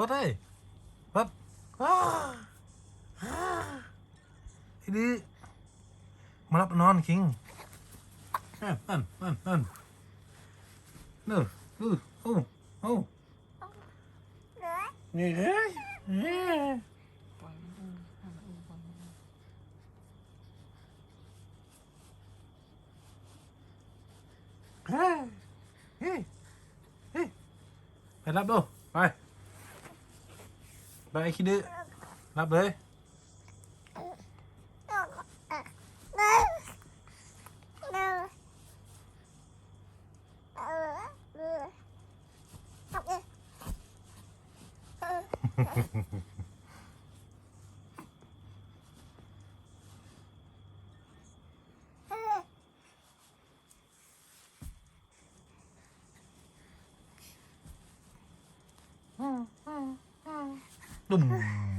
ปดเอ้ยปดอ้าอ้าไอ้ดื้อมารับนอนคิงนั่นนั่นนั่นนั่นเนอะเออโอ้โอ้นี่เฮ้ยเฮ้ยเฮ้ยเฮ้ยเฮ้ยเฮ้ยไปรับดูไป ไปไอ้คิด ดื้อรับเลยตุ่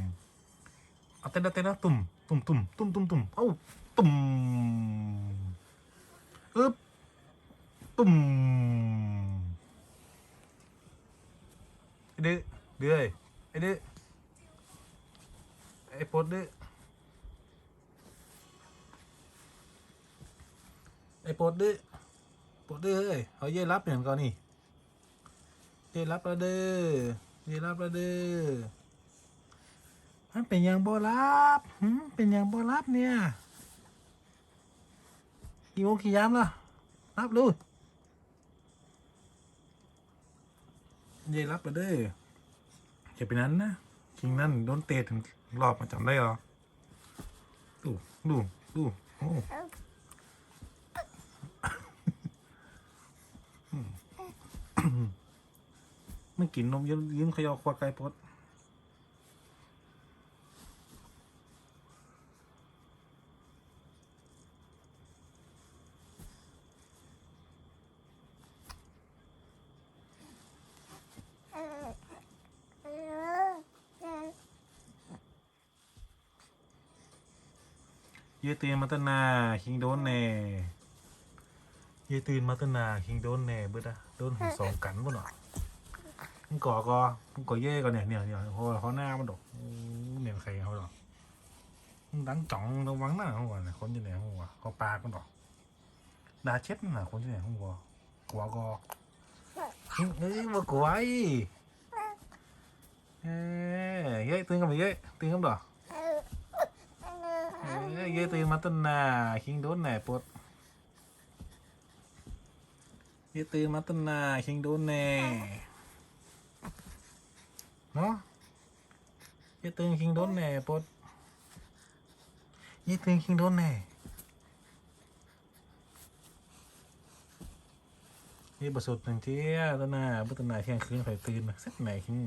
มเอาเต้นเอาเต้นเอาตุ่มตุ่มตุ่มตุ่มตุ่มตุ่มเอ้าตุ่มอึ๊บตุ่ มันเป็นอย่างโบ่รับเป็นอย่างโบ่รับเนี่ยกี่โมงกี่ยามล่ะรับลูกเย่รับไปเด้ออย่าไปนั้นนะคิงนั่นโดนเตะถึงรอบมาจำได้หรอดูดูดูโอ้ไม่กินนมยืมขยอควาไก่พด เยตื่นมาตั้งนาคิงโดนแน่เยตื่นมาตั้งนาคิงโดนแน่เบิดอะโดนหูสองกันบ่หน่อยมึงก่อก็มึงก่อเย่ก่อนเนี่ยเนี่ยเนี่ยเพราะว่าเขาหน้ามันดอกอู้เหนียนใครเขาดอกมึงดังจ่องระวังหน้าเขาก่อนนะคนที่ไหนเขาวะเขาปากมันดอกดาเช็ดน่ะคนที่ไหนเขาวะกลัวก็เอ้ยมากลัวไอ้เอ้ยเย้ตื่นกันไปเย้ตื่นกันดอก เอ้ยเยตื่นมาตั้งนาคิงโดนแหน่ปดเยตื่นมาตั้งนาคิงโดนแหน่เนาะเยตื่นคิงโดนแหน่ปดเยตื่นคิงโดนแหน่เยบสุดหนึ่งเที่ยตั้งนาตั้งนาเที่ยงคืนใครตื่นสักไหนคิง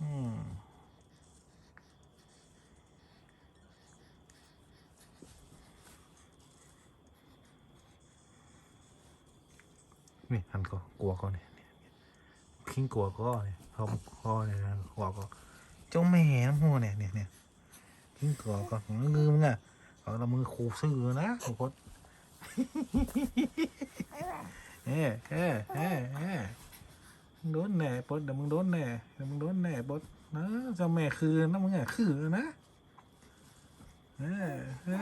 อืม นี่หันก็กลัวก็เนี่ยเนี่ยคิงกลัวก็เนี่ยเขาคอเนี่ยนะกลัวก็เจ้าแม่น้ำหัวเนี่ยเนี่ยเนี่ยคิงกลัวก็งือมึงอะเอาละมือขู่ซื่อนะทุกคนเอ้เอ้เอ้เอ้มึงโดนแน่ปดเดี๋ยวมึงโดนแน่เดี๋ยวมึงโดนแน่ปดนะเจ้าแม่คือนะมึงอะคือนะเอ้เอ้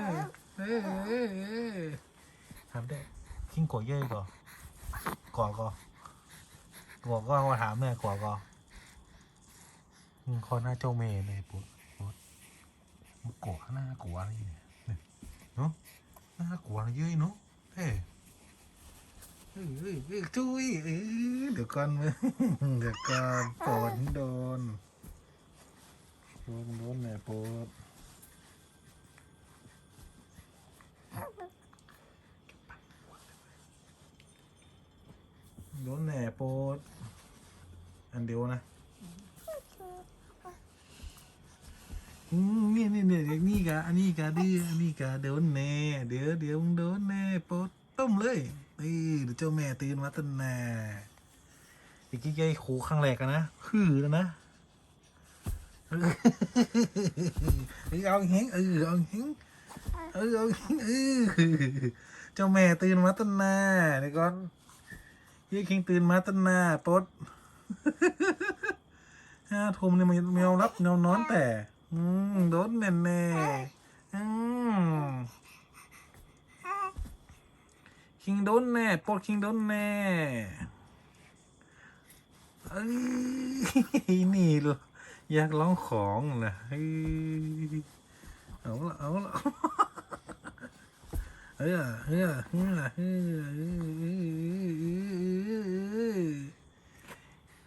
เอ้เอ้เอ้ทำได้คิงกลัวเย่ก่อน กว่าก็กว่าก็มาถามแม่กว่าก็มึงคอหน้าเจ้าเมย์เลยปุ๊บปุ๊บมึงกลัวหน้ากลัวอะไรเนี่ยเนี่ยเนาะหน้ากลัวอะไรเยอะเนาะเฮ้ยเอ้ยเอ้ยเอ้ยจุ้ยเดี๋ยวก่อนมึงเดี๋ยวก่อนปวดโดนโดนโดนแม่ปวด โดนแหน่ปวดอันเดียวนะอืมนี่นี่นี่นี่กะอันนี้กะดื้ออันนี้กะเดี๋ยวแน่เดี๋ยวเดี๋ยวมึงโดนแน่โปดต้มเลยนี่เดี๋ยวเจ้าแม่ตื่นมาตั้งแน่อีกกี้ยายขู่ข้างแรกกันนะคือแล้วนะเออเอาเฮงเออเอาเฮงเออเอาเฮงเออเจ้าแม่ตื่นมาตั้งแน่เดี๋ยวก่อน ยายคิงตื่นมาตั้งน่ปดห้าทุ่มเนี่ยมันแมวรับแมวนอนแต่ อืมโดนแน่แน่ๆอืมคิงโดนแน่ปดคิงโดนแน่เอ้ยนี่อยากร้องของนะเฮ้ยเอาละเอาละเออเออเออเออ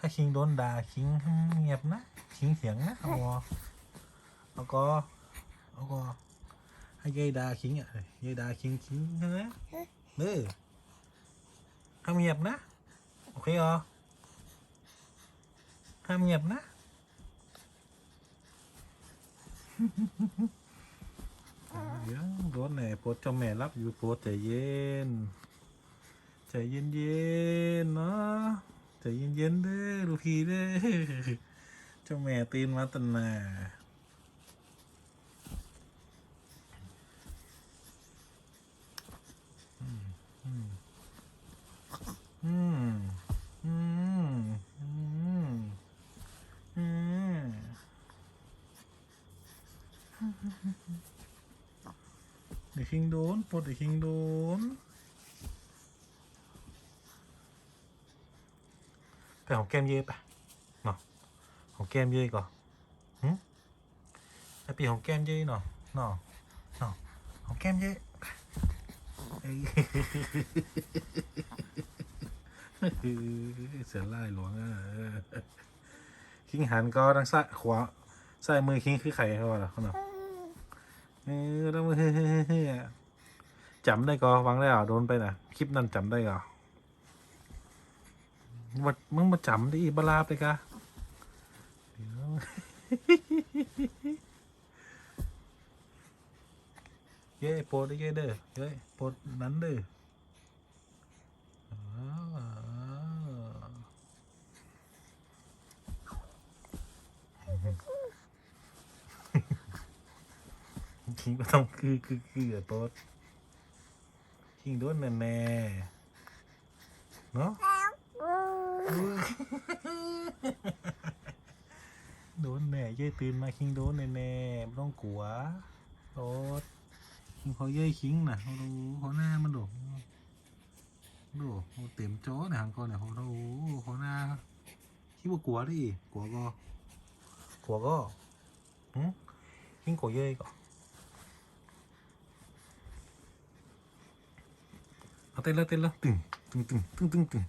ถ้าคิงโดนด่าคิงเงียบนะคิงเสียงนะเอาวอเอาก็เอาก็ให้ยายด่าคิงอะยายด่าคิงคิงนะเด้อห้ามเงียบนะโอเคเหรอห้ามเงียบนะเดี๋ยวรถไหนโพสเจ้าแม่รับอยู่โพสใจเย็นใจเย็นเย็นๆเนาะ ใจเย็นเย็นๆเด้อลูกพีเด้อเจ้าแม่ตื่นมาตันนาอืมอืมอืมอืมอืมเด็กคิงโดนปลดเด็กคิงโดน ไปของแก้มเย่ปะเนาะของแก้มเย่ก่อนหึไอปีของแก้มเย่เนาะเนาะเนาะของแก้มเย่ไปเอ้ยเสือไล่หลวงอะคิงหันก็ทางซ้ายขวาซ้ายมือคิงคือไข่เขาเหรอเขาเนาะเออแล้วมึงจำได้ก็ฟังได้เหรอโดนไปนะคลิปนั้นจำได้ก็ ว่ามึงมาจำได้อีบลาไปกะเดี๋ยวเย้โปรดได้เย้เด้อเย้โปรดนั้นเด้ออ้าวคิงก็ต้องคือคือคือโปรดคิงโดนแน่แน่เนาะ โดนแน่เย้ยตื่นมาคิงโดนแน่ๆไม่ต้องกลัวโอ๊ตคิงเขาเย้ยคิงนะเขาดูเขาหน้ามันดูดูเขาเต็มโจ้เนี่ยหังก่อนเนี่ยเขาดูเขาหน้าคิดว่ากลัวดิกลัวก็กลัวก็หืมคิงกลัวเย้ยก็เอาเต้นแล้วเต้นแล้วตึงตึงตึงตึงตึงตึง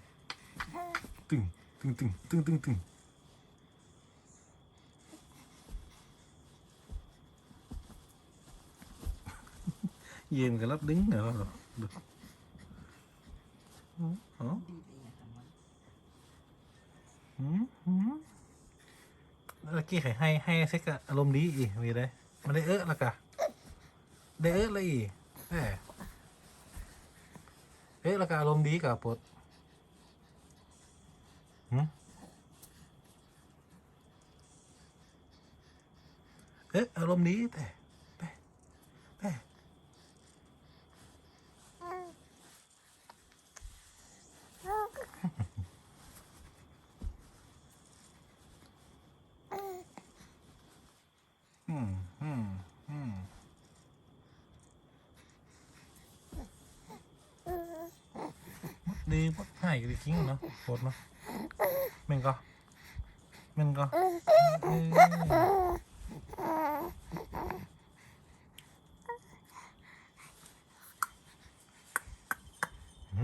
ตึงตึงตึงตึงตึงตึงเย็นกันรับ đứng nữa rồi được Ủa? Ủa? หืมหืมแล้วกี้ให้ให้ให้เซ็กอารมณ์ดีอีมีได้มันได้เอ๊ะละกะได้เอ๊ะเลยอีแหมเอ๊ะละกะอารมณ์ดีกับปด เอ๊ะอารมณ์ดีแต่แต่แต่อืมอืมอืมดีปะให้กันจริงเนาะปวดเนาะมันก็มันก็เอ้ย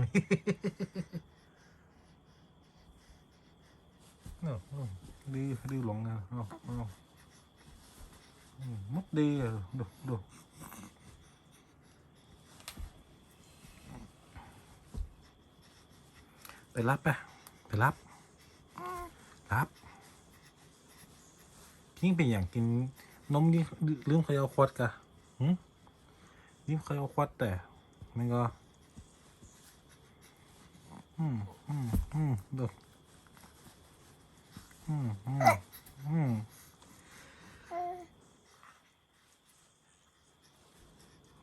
เนาะเนาะดีดีหลงนะเอาเอา Ừ, mất đi rồi được được ไปรับไปไปรับ รับทิ้งไปอย่างกินนมยิ่ลืมเขยเอาควดกะหืมลืมเขยเอาควดแต่มันก็ อืมอืมอืมดูอืมอืมอืม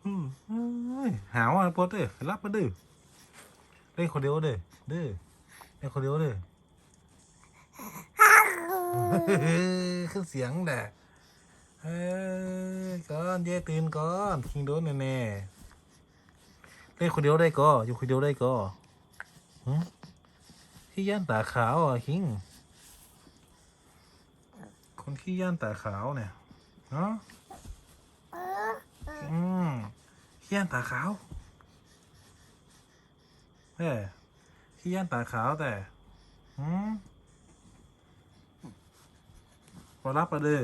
อืมเอ้ยหาวอะปดเด้อรับมาเด้อเล่นคนเดียวเด้อเด้อเล่นคนเดียวเด้อขึ้นเสียงแหละเอ้ยก่อนเย่ตื่นก่อนคิงโดนแน่ๆเล่นคนเดียวได้ก็อยู่คนเดียวได้ก็ ขี้ย่านตาขาวอะคิง คนขี้ย่านตาขาวเนี่ยเนาะอืมขี้ย่านตาขาวเอ้ขี้ย่านตาขาวแต่หืมพอรับมาเด้อ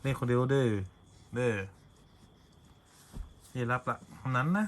เล่นคนเดียวเด้อเด้อนี่รับละนั้นนะ